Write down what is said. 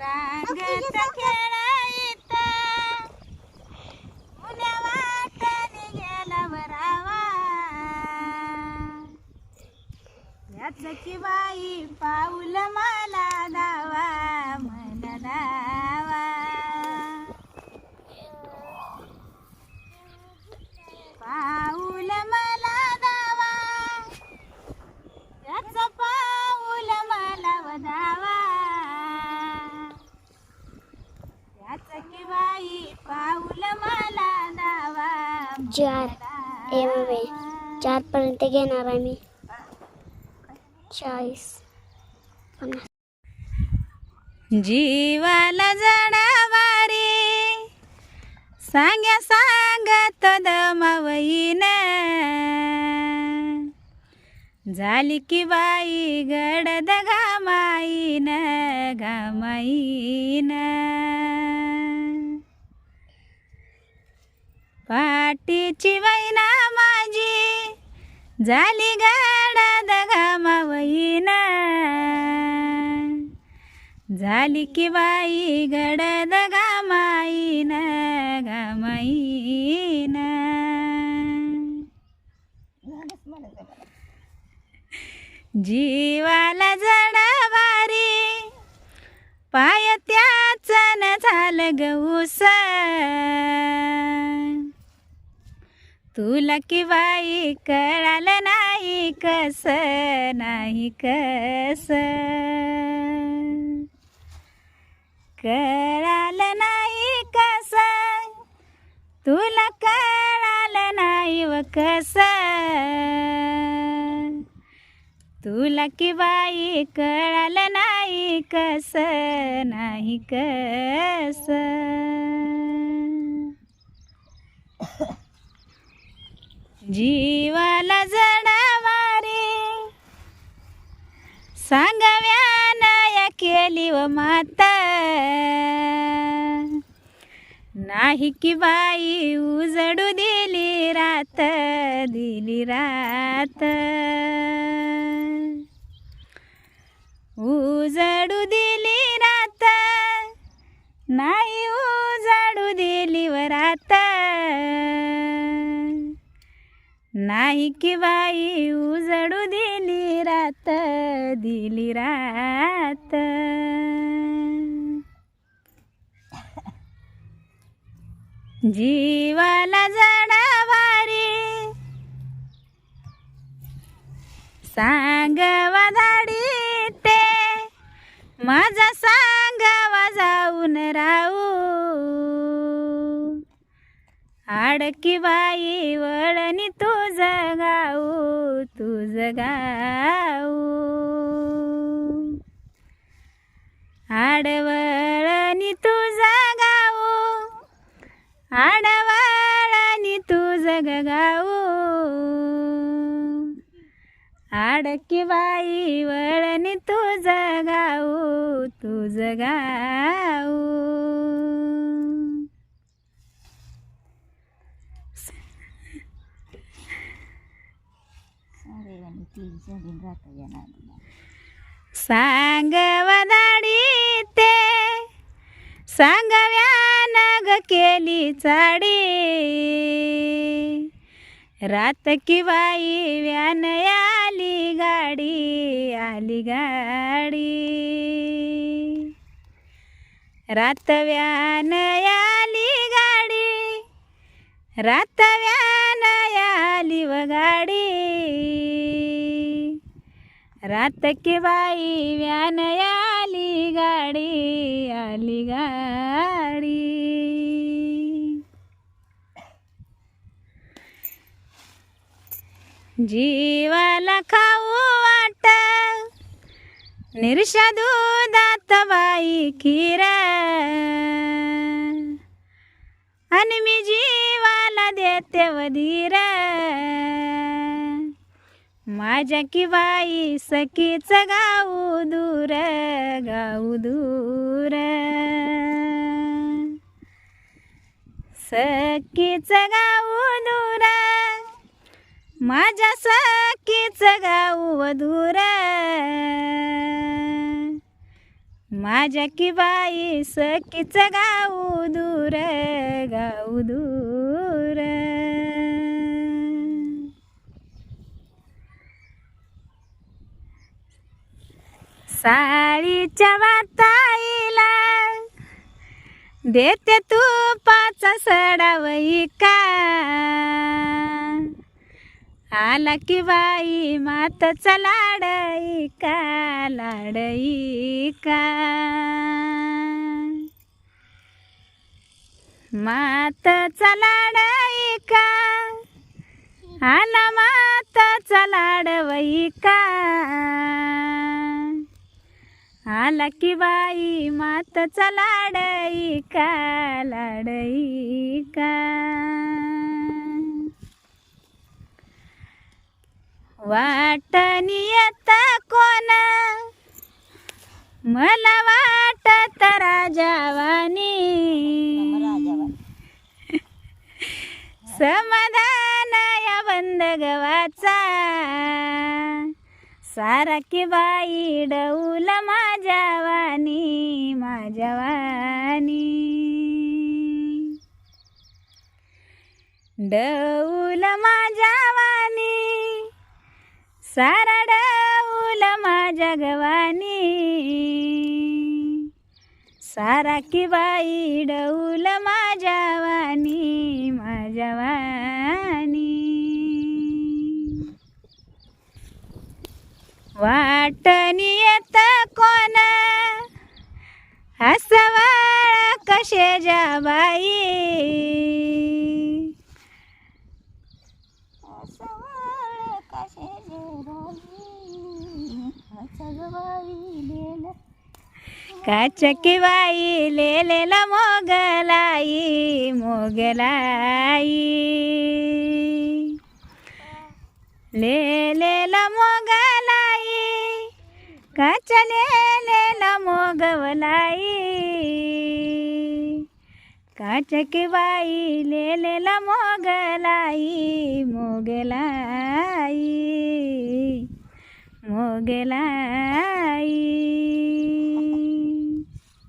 रांगत खेळायत मुल्या वाटाने गेला वरावा. याच की बाई पा मला दावा मला दावा पाऊल मला दावा याच पाऊल मला वदावा याच की बाई पाऊल मला दावा चार. ए मम्मी चार घेणार आहे मी. चाळीस. पन्नास. जीवाला जडावारी सांग्या सांगत दमावईन झाली की बाई गडद घामाईन घामाईन पाटीची वैना माझी. झाली गाडा दगा मावईना झाली की बाई गडद गामाईन गामाईन जीवाला जडावारी पाय त्याच न झालं गऊस तुला की कळालं नाही कस नाही कस. कळालं नाही कस तुला कळालं नाही व कस. तुला की कळालं नाही कस नाही कस. जीवाला जडावारी. सांगाव्यान या केली व माता. नाही की बाई उजडू दिली रात दिली रात. उजडू दिली रात नाही उजाडू दिली नाही की बाई उजडू दिली रात दिली रात. जीवाला जडावारी सांगवा धाडी ते माझा सांगावा जाऊन राहू. आडकी बाई वळणी तुझं गाऊ तुझं गाऊ. आडवळणी तुझं गाऊ आडवळणी तुझं ग गाऊ. आडकी बाई वळणी तुझं गाऊ तुझं गाऊ सांगवदाडी ते ग केली चाडी. रात की बाई व्यान आली गाडी आली गाडी. रात व्यान आली गाडी रात व्यान आली व गाडी. रात की बाई व्यान आली गाडी आली गाडी. जीवाला खाऊ वाट निरशा दुधात बाई खीर. आणि मी जीवाला देते वधीर माझ्या की बाई सखीच गाऊ दूर गाऊ दूर. सखीच गाऊ दूर माझ्या सखीच गाऊ दूर. माझ्या की बाई सखीच गाऊ दूर गाऊ दूर. साळीच्या वाताईला. देते तू पाचा सडावई का आला की बाई मातचा लाडई का लाडई का मातचा लाडई का आला मातचा लाडवई का आला की बाई मातचा लाडई का? लाडई का? वाटणी येत कोण? मला वाटत राजावानी. समाधान या बंद गवाचा सारा की बाई डौल माझ्या वाणी माझ्या वाणी. डौल माझ्या वाणी सारा डौल माझ्या गवानी सारा की बाई डौल माझ्या वाणी माझ्या वाणी वाटणी येत कोण? हसवाळ कशे जाबाई काचकी बाई लेलेला मोगलाई मोगलाई. लेलेला मोग काच लेलेला मोगवलाई काचकी बाई लेलेला मोगलाई मोगलाई मोगलाई.